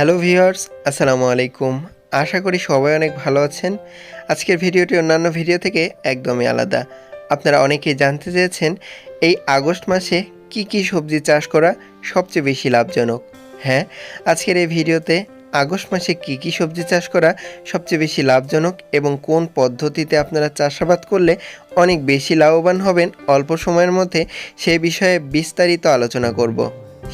Hello viewers, আসসালামু আলাইকুম। আশা করি সবাই অনেক ভালো আছেন। আজকের ভিডিওটি অন্যান্য ভিডিও থেকে একদমই আলাদা। আপনারা অনেকেই জানতে চেয়েছেন, এই আগস্ট মাসে কি কি সবজি চাষ করা সবচেয়ে বেশি লাভজনক? হ্যাঁ আজকের এই ভিডিওতে আগস্ট মাসে কি কি সবজি চাষ করা সবচেয়ে বেশি লাভজনক এবং কোন পদ্ধতিতে আপনারা চাষাবাদ করলে অনেক বেশি লাভবান হবেন অল্প সময়ের মধ্যে সেই বিষয়ে বিস্তারিত আলোচনা করব।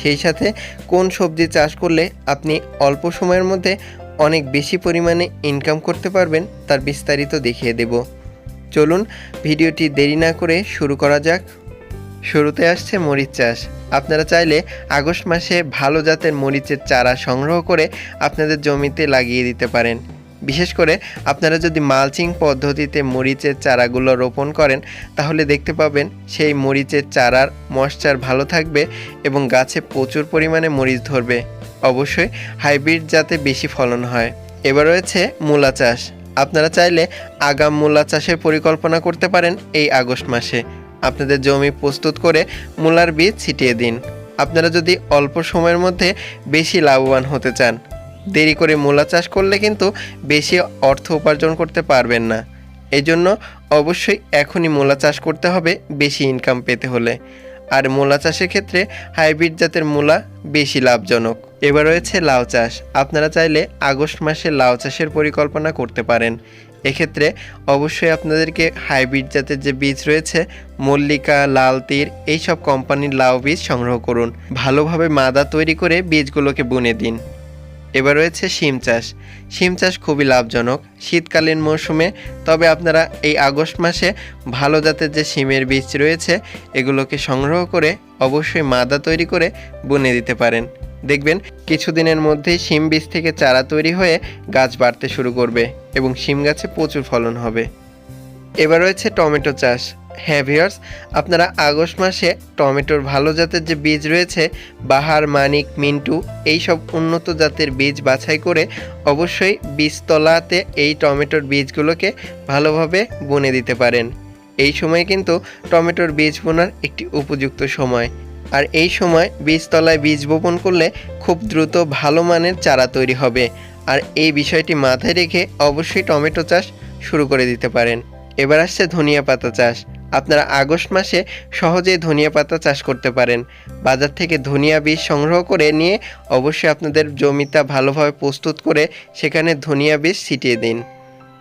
সেই সাথে কোন সবজি চাষ করলে আপনি অল্প সময়ের মধ্যে অনেক বেশি পরিমাণে ইনকাম করতে পারবেন তার বিস্তারিত দেখিয়ে দেব। চলুন ভিডিওটি দেরি না করে শুরু করা যাক। শুরুতে আসছে মরিচ চাষ। আপনারা চাইলে আগস্ট মাসে ভালো জাতের মরিচের চারা সংগ্রহ করে আপনাদের জমিতে লাগিয়ে দিতে পারেন। বিশেষ করে আপনারা যদি মালচিং পদ্ধতিতে মরিচের চারাগুলো রোপণ করেন, তাহলে দেখতে পাবেন সেই মরিচের চারার মশ্চার ভালো থাকবে এবং গাছে প্রচুর পরিমাণে মরিচ ধরবে। অবশ্যই হাইব্রিড যাতে বেশি ফলন হয়। এবার রয়েছে মূলা চাষ। আপনারা চাইলে আগাম মূলা চাষের পরিকল্পনা করতে পারেন এই আগস্ট মাসে। আপনাদের জমি প্রস্তুত করে মূলার বীজ ছিটিয়ে দিন। আপনারা যদি অল্প সময়ের মধ্যে বেশি লাভবান হতে চান দেরি করে মূলা চাষ করলে কিন্তু বেশি অর্থ উপার্জন করতে পারবেন না। এই জন্য অবশ্যই এখনই মূলা চাষ করতে হবে বেশি ইনকাম পেতে হলে। আর মূলা চাষের ক্ষেত্রে হাইব্রিড জাতের মূলা বেশি লাভজনক। এবার রয়েছে লাউ চাষ। আপনারা চাইলে আগস্ট মাসে লাউ চাষের পরিকল্পনা করতে পারেন। এক্ষেত্রে অবশ্যই আপনাদেরকে হাইব্রিড জাতের যে বীজ রয়েছে, মল্লিকা, লাল তীর, এইসব কোম্পানির লাউ বীজ সংগ্রহ করুন। ভালোভাবে মাদা তৈরি করে বীজগুলোকে বুনে দিন। এবার রয়েছে শিম চাষ। শিম চাষ খুবই লাভজনক। শীতকালীন মৌসুমে তবে আপনারা এই আগস্ট মাসে ভালো জাতের যে শিমের বীজ রয়েছে, এগুলোকে সংগ্রহ করে অবশ্যই মাদা তৈরি করে বুনে দিতে পারেন। দেখবেন, কিছুদিনের মধ্যেই শিম বীজ থেকে চারা তৈরি হয়ে গাছ বাড়তে শুরু করবে এবং শিম গাছে প্রচুর ফলন হবে। এবার রয়েছে টমেটো চাষ। হ্যাঁ ভিউয়ার্স আপনারা আগস্ট মাসে টমেটোর ভালো জাতের যে বীজ রয়েছে, বাহার, মানিক, মিন্টু এই সব উন্নত জাতের বীজ বাছাই করে অবশ্যই বীজতলাতে এই টমেটোর বীজগুলোকে ভালোভাবে বুনে দিতে পারেন। এই সময় কিন্তু টমেটোর বীজ বোনার একটি উপযুক্ত সময়। আর এই সময় বীজতলায় বীজ বপন করলে খুব দ্রুত ভালো মানের চারা তৈরি হবে। আর এই বিষয়টি মাথায় রেখে অবশ্যই টমেটো চাষ শুরু করে দিতে পারেন। এবার আসছে ধনিয়া পাতা চাষ। আপনারা আগস্ট মাসে সহজেই ধনিয়া পাতা চাষ করতে পারেন। বাজার থেকে ধনিয়া বীজ সংগ্রহ করে নিয়ে অবশ্যই আপনাদের জমিটা ভালোভাবে প্রস্তুত করে সেখানে ধনিয়া বীজ ছিটিয়ে দিন।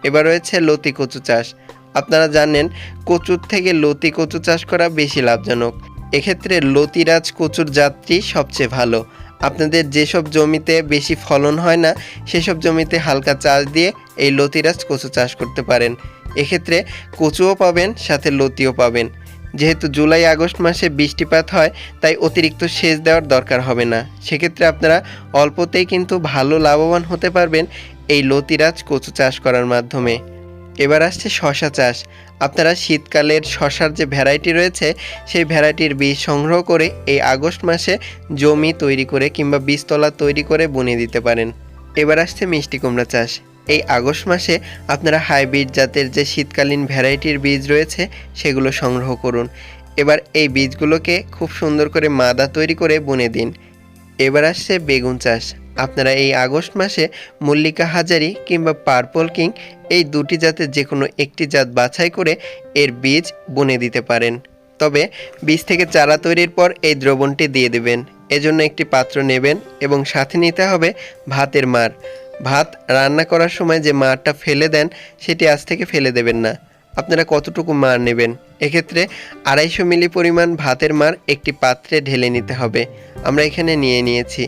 এবার রয়েছে লতি কচু চাষ। আপনারা জানেন, কচুর থেকে লতি কচু চাষ করা বেশি লাভজনক। এক্ষেত্রে লতিরাজ কচুর জাতটি সবচেয়ে ভালো। আপনাদের যেসব জমিতে বেশি ফলন হয় না, সেসব জমিতে হালকা চাষ দিয়ে এই লতিরাজ কচু চাষ করতে পারেন। এক্ষেত্রে কচুও পাবেন, সাথে লতিও পাবেন। যেহেতু জুলাই, আগস্ট মাসে বৃষ্টিপাত হয়, তাই অতিরিক্ত সেচ দেওয়ার দরকার হবে না। সেক্ষেত্রে আপনারা অল্পতেই কিন্তু ভালো লাভবান হতে পারবেন এই লতিরাজ কচু চাষ করার মাধ্যমে। এবার আসছে শশা চাষ। আপনারা শীতকালের শশার যে ভ্যারাইটি রয়েছে, সেই ভ্যারাইটির বীজ সংগ্রহ করে এই আগস্ট মাসে জমি তৈরি করে কিংবা বীজতলা তৈরি করে বুনে দিতে পারেন। এবার আসছে মিষ্টি কুমড়া চাষ। এই আগস্ট মাসে আপনারা হাইব্রিড জাতের যে শীতকালীন ভ্যারাইটির বীজ রয়েছে, সেগুলো সংগ্রহ করুন। এবার এই বীজগুলোকে খুব সুন্দর করে মাদা তৈরি করে বুনে দিন। এবার আসছে বেগুন চাষ। আপনারা এই আগস্ট মাসে মল্লিকা হাজারি কিংবা পার্পল কিং এই দুটি জাতের যে কোনো একটি জাত বাছাই করে এর বীজ বুনে দিতে পারেন। তবে বীজ থেকে চারা তৈরির পর এই দ্রবণটি দিয়ে দেবেন। এজন্য একটি পাত্র নেবেন এবং সাথে নিতে হবে ভাতের মার। ভাত রান্না করার সময় যে মারটা ফেলে দেন, সেটি আজ থেকে ফেলে দেবেন না। আপনারা কতটুকু মার নেবেন? এক্ষেত্রে আড়াইশো মিলি পরিমাণ ভাতের মার একটি পাত্রে ঢেলে নিতে হবে। আমরা এখানে নিয়ে নিয়েছি।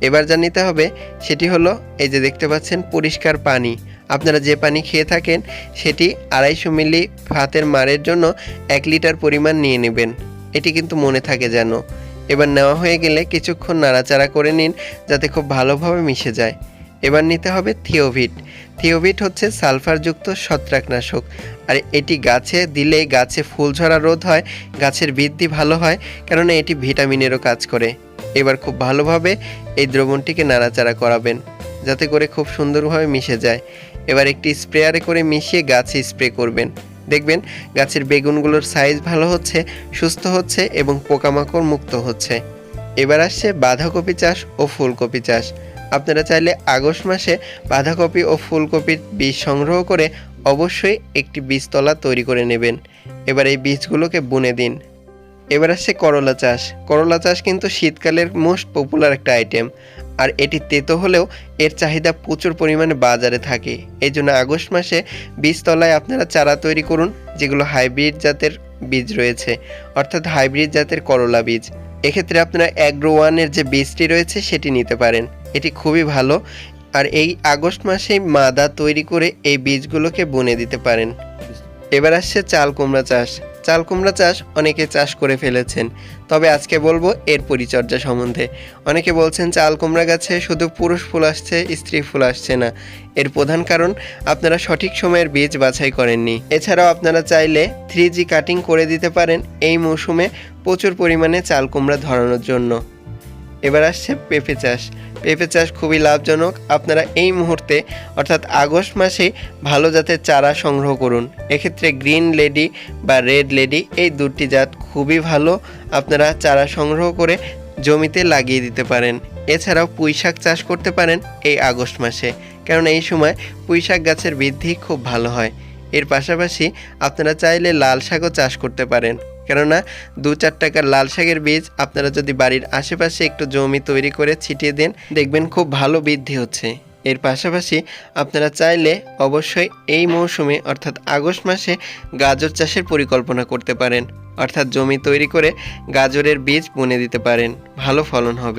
এবার যা নিতে হবে, সেটি হলো এই যে দেখতে পাচ্ছেন পরিষ্কার পানি। আপনারা যে পানি খেয়ে থাকেন, সেটি আড়াইশো মিলি ভাতের মারের জন্য এক লিটার পরিমাণ নিয়ে নেবেন। এটি কিন্তু মনে থাকে যেন। এবার নেওয়া হয়ে গেলে কিছুক্ষণ নাড়াচাড়া করে নিন, যাতে খুব ভালোভাবে মিশে যায়। এবার নিতে হবে থিওভিট। থিওভিট হচ্ছে সালফারযুক্ত ছত্রাকনাশক। আর এটি গাছে দিলে গাছে ফুল ঝরা রোধ হয়, গাছের বৃদ্ধি ভালো হয়, কেননা এটি ভিটামিনেরও কাজ করে। এবার খুব ভালোভাবে এই দ্রবণটিকে নাড়াচাড়া করাবেন, যাতে করে খুব সুন্দরভাবে মিশে যায়। এবার একটি স্প্রেয়ারে করে মিশিয়ে গাছে স্প্রে করবেন। দেখবেন গাছের বেগুনগুলোর সাইজ ভালো হচ্ছে, সুস্থ হচ্ছে এবং পোকামাকড় মুক্ত হচ্ছে। এবার আসছে বাঁধাকপি চাষ ও ফুলকপি চাষ। আপনারা চাইলে আগস্ট মাসে বাঁধাকপি ও ফুলকপির বীজ সংগ্রহ করে অবশ্যই একটি বীজতলা তৈরি করে নেবেন। এবার এই বীজগুলোকে বুনে দিন। এবার আসছে করলা চাষ। করলা চাষ কিন্তু শীতকালের মোস্ট পপুলার একটা আইটেম আর এটি তেতো হলেও এর চাহিদা প্রচুর পরিমাণে বাজারে থাকে। এই জন্য আগস্ট মাসে বীজতলায় আপনারা চারা তৈরি করুন, যেগুলো হাইব্রিড জাতের বীজ রয়েছে। অর্থাৎ হাইব্রিড জাতের করলা বীজ। এক্ষেত্রে আপনারা অ্যাগ্রো ওয়ানের যে বীজটি রয়েছে সেটি নিতে পারেন। এটি খুবই ভালো। আর এই আগস্ট মাসেই মাদা তৈরি করে এই বীজগুলোকে বুনে দিতে পারেন। এবার আসছে চাল কুমড়া চাষ। চাল কুমড়া চাষ অনেকে চাষ করে ফেলেছেন। তবে আজকে বলব এর পরিচর্যা সম্বন্ধে। অনেকে বলছেন চাল কুমড়া গাছে শুধু পুরুষ ফুল আসছে, স্ত্রী ফুল আসছে না। এর প্রধান কারণ, আপনারা সঠিক সময়ের বীজ বাছাই করেননি। এছাড়াও আপনারা চাইলে থ্রি কাটিং করে দিতে পারেন এই মৌসুমে প্রচুর পরিমাণে চাল কুমড়া ধরানোর জন্য। এবার আসছে পেঁপে চাষ। পেঁপে চাষ খুবই লাভজনক। আপনারা এই মুহূর্তে, অর্থাৎ আগস্ট মাসে ভালো জাতের চারা সংগ্রহ করুন। এক্ষেত্রে গ্রিন লেডি বা রেড লেডি এই দুটি জাত খুবই ভালো। আপনারা চারা সংগ্রহ করে জমিতে লাগিয়ে দিতে পারেন। এছাড়াও পুঁই শাক চাষ করতে পারেন এই আগস্ট মাসে। কারণ এই সময় পুঁই শাক গাছের বৃদ্ধি খুব ভালো হয়। এর পাশাপাশি আপনারা চাইলে লাল শাকও চাষ করতে পারেন। কেননা দু চার টাকার লাল শাকের বীজ আপনারা যদি বাড়ির আশেপাশে একটু জমি তৈরি করে ছিটিয়ে দেন, দেখবেন খুব ভালো বৃদ্ধি হচ্ছে। এর পাশাপাশি আপনারা চাইলে অবশ্যই এই মৌসুমে, অর্থাৎ আগস্ট মাসে, গাজর চাষের পরিকল্পনা করতে পারেন। অর্থাৎ জমি তৈরি করে গাজরের বীজ বুনে দিতে পারেন। ভালো ফলন হবে।